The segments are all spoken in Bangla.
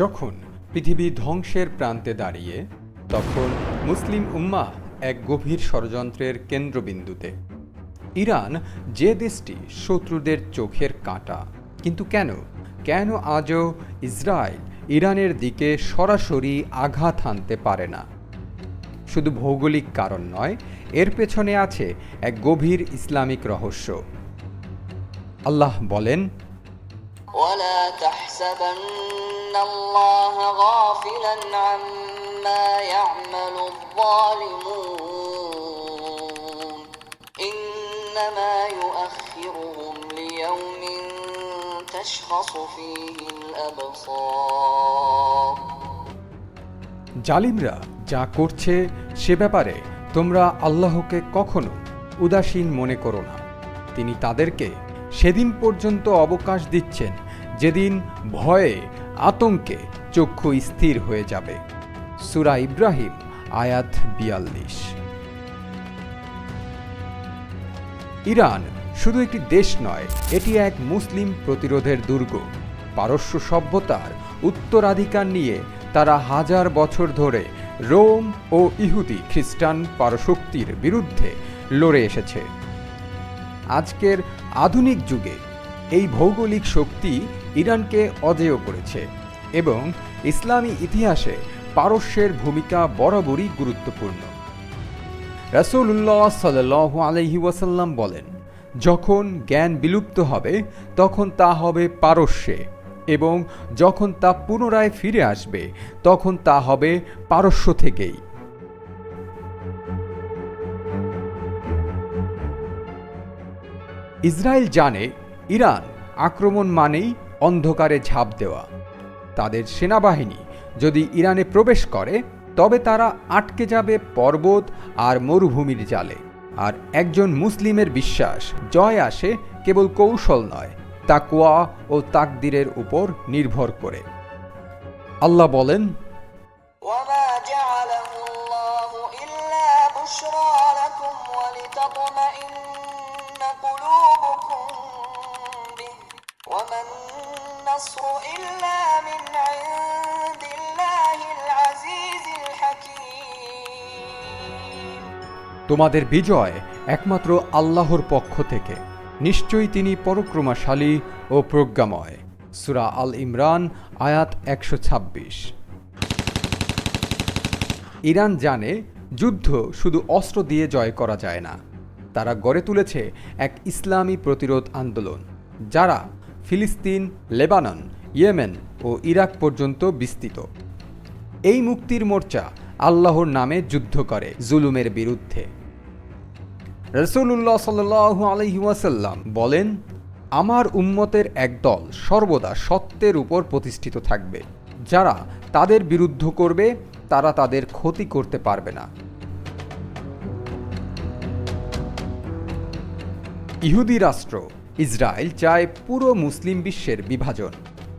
যখন পৃথিবী ধ্বংসের প্রান্তে দাঁড়িয়ে, তখন মুসলিম উম্মাহ এক গভীর ষড়যন্ত্রের কেন্দ্রবিন্দুতে। ইরান যে দেশটি শত্রুদের চোখের কাঁটা, কিন্তু কেন? কেন আজও ইসরায়েল ইরানের দিকে সরাসরি আঘাত হানতে পারে না? শুধু ভৌগোলিক কারণ নয়, এর পেছনে আছে এক গভীর ইসলামিক রহস্য। আল্লাহ বলেন ولا تحسبن الله غافلا عما يعمل الظالمون إنما يؤخرهم ليوم تشخص فيه الأبصار জালিমরা যা করছে সে ব্যাপারে তোমরা আল্লাহকে কখনো উদাসীন মনে করো না তিনি তাদেরকে সেদিন পর্যন্ত অবকাশ দিচ্ছেন যেদিন ভয়ে আতঙ্কে চক্ষু স্থির হয়ে যাবে। সুরা ইব্রাহিম, আয়াত বিয়াল্লিশ। ইরান শুধু একটি দেশ নয়, এটি এক মুসলিম প্রতিরোধের দুর্গ। পারস্য সভ্যতার উত্তরাধিকার নিয়ে তারা হাজার বছর ধরে রোম ও ইহুদি খ্রিস্টান পারশক্তির বিরুদ্ধে লড়ে এসেছে। আজকের আধুনিক যুগে এই ভৌগোলিক শক্তি ইরানকে অজেয় করেছে এবং ইসলামী ইতিহাসে পারস্যের ভূমিকা বরাবরই গুরুত্বপূর্ণ। রাসূলুল্লাহ সাল্লাহ আলহি ওয়াসাল্লাম বলেন, যখন জ্ঞান বিলুপ্ত হবে, তখন তা হবে পারস্যে এবং যখন তা পুনরায় ফিরে আসবে, তখন তা হবে পারস্য থেকেই। ইসরায়েল জানে ইরান আক্রমণ মানেই অন্ধকারে ঝাঁপ দেওয়া তাদের সেনাবাহিনী যদি ইরানে প্রবেশ করে তবে তারা আটকে যাবে পর্বত আর মরুভূমির জালে আর একজন মুসলিমের বিশ্বাস জয় আসে কেবল কৌশল নয় তাকুয়া ও তাকদিরের উপর নির্ভর করে আল্লাহ বলেন وما جعله الله إلا بشرى لكم ولتطمئن النصر إلا من عند الله العزيز الحكيم তোমাদের বিজয় একমাত্র আল্লাহর পক্ষ থেকে নিশ্চয়ই তিনি পরক্রমাশালী ও প্রজ্ঞাময় সুরা আল ইমরান আয়াত একশো ছাব্বিশ ইরান জানে যুদ্ধ শুধু অস্ত্র দিয়ে জয় করা যায় না তারা গড়ে তুলেছে এক ইসলামী প্রতিরোধ আন্দোলন যারা ফিলিস্তিন, লেবানন, ইয়েমেন ও ইরাক পর্যন্ত বিস্তৃত। এই মুক্তির মোর্চা আল্লাহর নামে যুদ্ধ করে জুলুমের বিরুদ্ধে। রসুল্লাহ সাল্লু আলহিউসাল্লাম বলেন, আমার উম্মতের একদল সর্বদা সত্যের উপর প্রতিষ্ঠিত থাকবে। যারা তাদের বিরুদ্ধ করবে, তারা তাদের ক্ষতি করতে পারবে না। ইহুদি রাষ্ট্র ইসরায়েল চায় পুরো মুসলিম বিশ্বের বিভাজন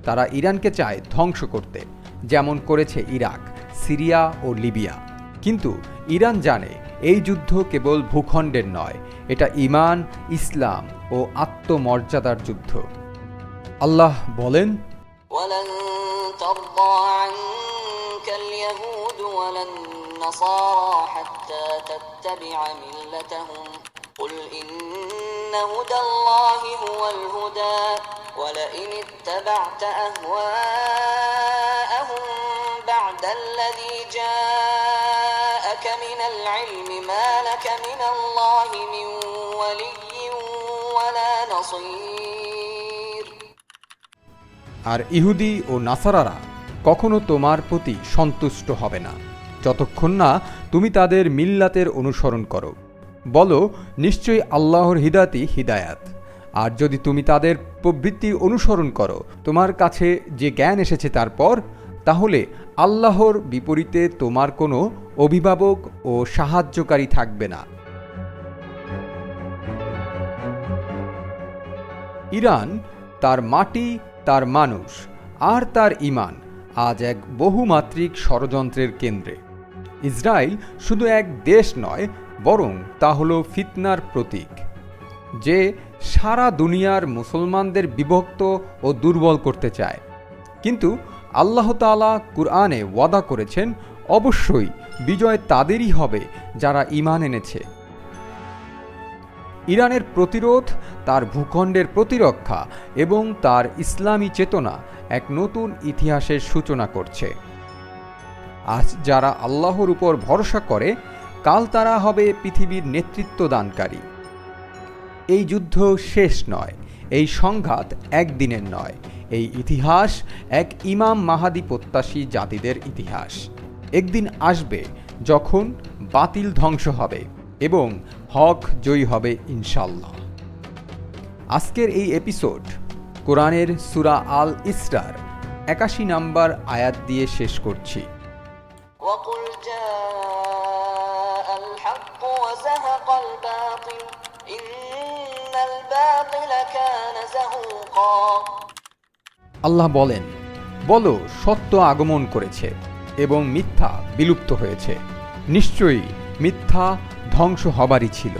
তারা ইরানকে চায় ধ্বংস করতে যেমন করেছে ইরাক সিরিয়া ও লিবিয়া কিন্তু ইরান জানে এই যুদ্ধ কেবল ভূখণ্ডের নয় এটা ইমান ইসলাম ও আত্মমর্যাদার যুদ্ধ আল্লাহ বলেন ولن ترضى عنك اليهود ولا النصارى حتى تتبع ملتهم قل إن هدى الله هو الهدى ولئن اتبعت أهواءهم بعد الذي جاءك من العلم ما لك من الله من ولي ولا نصير আর ইহুদি ও নাসারারা কখনো তোমার প্রতি সন্তুষ্ট হবে না যতক্ষণ না তুমি তাদের মিল্লাতের অনুসরণ করো বলো, নিশ্চয়ই আল্লাহর হিদাতি হিদায়াত। আর যদি তুমি তাদের প্রবৃত্তি অনুসরণ করো, তোমার কাছে যে জ্ঞান এসেছে তারপর, তাহলে আল্লাহর বিপরীতে তোমার কোনো অভিভাবক ও সাহায্যকারী থাকবে না। ইরান তার মাটি, তার মানুষ আর তার ইমান আজ এক বহুমাত্রিক ষড়যন্ত্রের কেন্দ্রে। ইসরায়েল শুধু এক দেশ নয় বরং তা হল ফিতনার প্রতীক, যে সারা দুনিয়ার মুসলমানদের বিভক্ত ও দুর্বল করতে চায়। কিন্তু আল্লাহ তাআলা কুরআনে ওয়াদা করেছেন, অবশ্যই বিজয় তাদেরই হবে যারা ঈমান এনেছে। ইরানের প্রতিরোধ, তার ভূখণ্ডের প্রতিরক্ষা এবং তার ইসলামী চেতনা এক নতুন ইতিহাসের সূচনা করছে। আজ যারা আল্লাহর উপর ভরসা করে কাল তারা হবে পৃথিবীর নেতৃত্বদানকারী। এই যুদ্ধ শেষ নয়, এই সংঘাত একদিনের নয়, এই ইতিহাস এক ইমাম মাহাদি প্রত্যাশী জাতিদের ইতিহাস। একদিন আসবে যখন বাতিল ধ্বংস হবে এবং হক জয়ী হবে ইনশাল্লাহ আজকের এই এপিসোড কোরআনের সুরা আল ইসরার একাশি নাম্বার আয়াত দিয়ে শেষ করছি। الحق وزهق الباطل إن الباطل كان زهوقا আল্লাহ বলেন বলো সত্য আগমন করেছে এবং মিথ্যা বিলুপ্ত হয়েছে নিশ্চয়ই মিথ্যা ধ্বংস হবারই ছিল